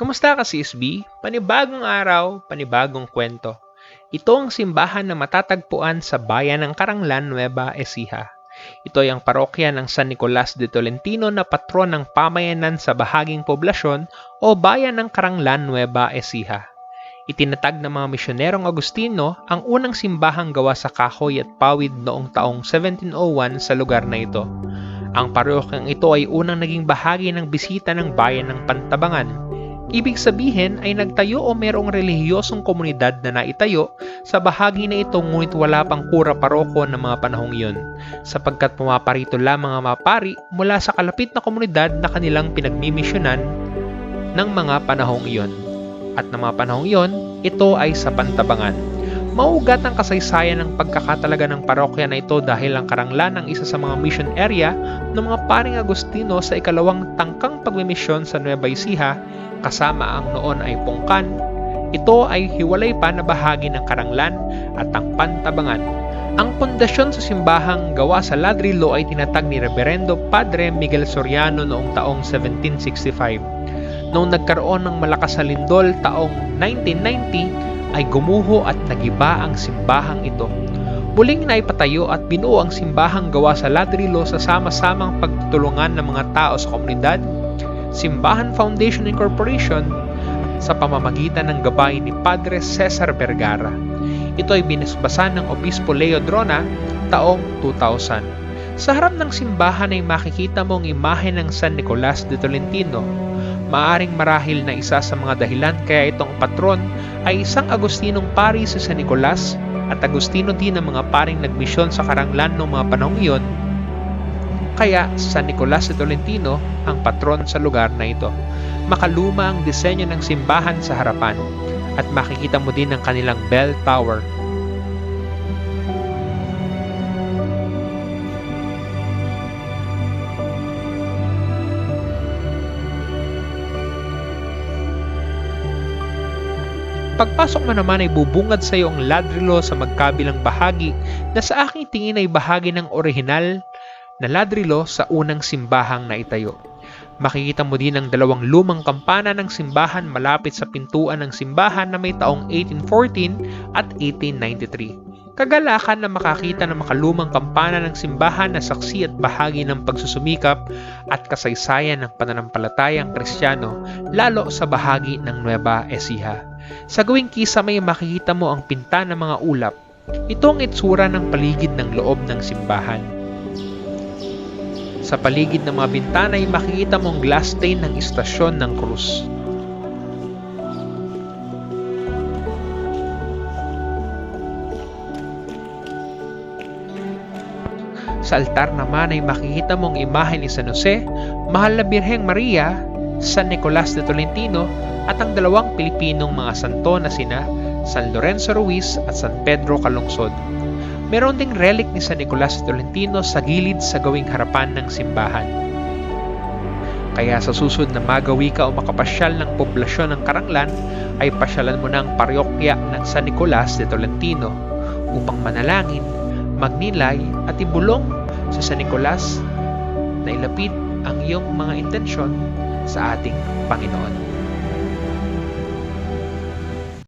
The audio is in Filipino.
Kumusta ka CSB? Panibagong araw, panibagong kwento. Ito ang simbahan na matatagpuan sa bayan ng Karanglan, Nueva Ecija. Ito ay ang parokya ng San Nicolas de Tolentino na patron ng pamayanan sa bahaging poblasyon o bayan ng Karanglan, Nueva Ecija. Itinatag ng mga misyonerong Agustino ang unang simbahang gawa sa kahoy at pawid noong taong 1701 sa lugar na ito. Ang parokyang ito ay unang naging bahagi ng bisita ng bayan ng Pantabangan. Ibig sabihin ay nagtayo o mayroong relihiyosong komunidad na naitayo sa bahagi na ito ngunit wala pang kura paroko ng mga panahong iyon sapagkat pumaparito lamang ang mga pari mula sa kalapit na komunidad na kanilang pinagmimisyonan ng mga panahong iyon. At ng mga panahong iyon, ito ay sa Pantabangan. Maugat ang kasaysayan ng pagkakatalaga ng parokya na ito dahil ang karanglan ang isa sa mga mission area ng mga paring Agustino sa ikalawang tangkang pagmimisyon sa Nueva Ecija kasama ang noon ay Pungkan. Ito ay hiwalay pa na bahagi ng karanglan at ang Pantabangan. Ang pundasyon sa simbahang gawa sa ladrilo ay tinatag ni Reverendo Padre Miguel Soriano noong taong 1765. Noong nagkaroon ng malakas na lindol taong 1990 ay gumuho at nagiba ang simbahang ito. Muling naipatayo at binuo ang simbahang gawa sa ladrilo sa sama-samang pagtutulungan ng mga tao sa komunidad, Simbahan Foundation Incorporation sa pamamagitan ng gabay ni Padre Cesar Vergara. Ito ay binisbasan ng Obispo Leo Drona taong 2000. Sa harap ng simbahan ay makikita mo ang imahe ng San Nicolas de Tolentino. Maaring marahil na isa sa mga dahilan kaya itong patron ay isang Agustinong pari sa San Nicolas at Agustino din ang mga paring nagmisyon sa karanglan noong mga panahong iyon. Kaya San Nicolas de Tolentino ang patron sa lugar na ito. Makaluma ang disenyo ng simbahan sa harapan at makikita mo din ang kanilang bell tower Pagpasok mo naman ay bubungad sa iyo ang ladrilo sa magkabilang bahagi na sa aking tingin ay bahagi ng orihinal na ladrilo sa unang simbahang naitayo. Makikita mo din ang dalawang lumang kampana ng simbahan malapit sa pintuan ng simbahan na may taong 1814 at 1893. Kagalakan na makakita ng makalumang kampana ng simbahan na saksi at bahagi ng pagsusumikap at kasaysayan ng pananampalatayang kristyano lalo sa bahagi ng Nueva Ecija. Sa gawing kisa may makikita mo ang pinta ng mga ulap. Ito ang itsura ng paligid ng loob ng simbahan. Sa paligid ng mga bintana ay makikita mo ang glass stain ng istasyon ng krus. Sa altar naman ay makikita mong imahe ni San Jose, Mahal na Birheng Maria, San Nicolas de Tolentino at ang dalawang Pilipinong mga santo na sina San Lorenzo Ruiz at San Pedro Calungsod. Meron ding relic ni San Nicolas Tolentino sa gilid sa gawing harapan ng simbahan. Kaya sa susunod na magawi ka o makapasyal ng poblasyon ng Karanglan, ay pasyalan mo ng parokya ng San Nicolas de Tolentino upang manalangin, magnilay at ibulong sa San Nicolas na ilapid ang iyong mga intensyon sa ating Panginoon.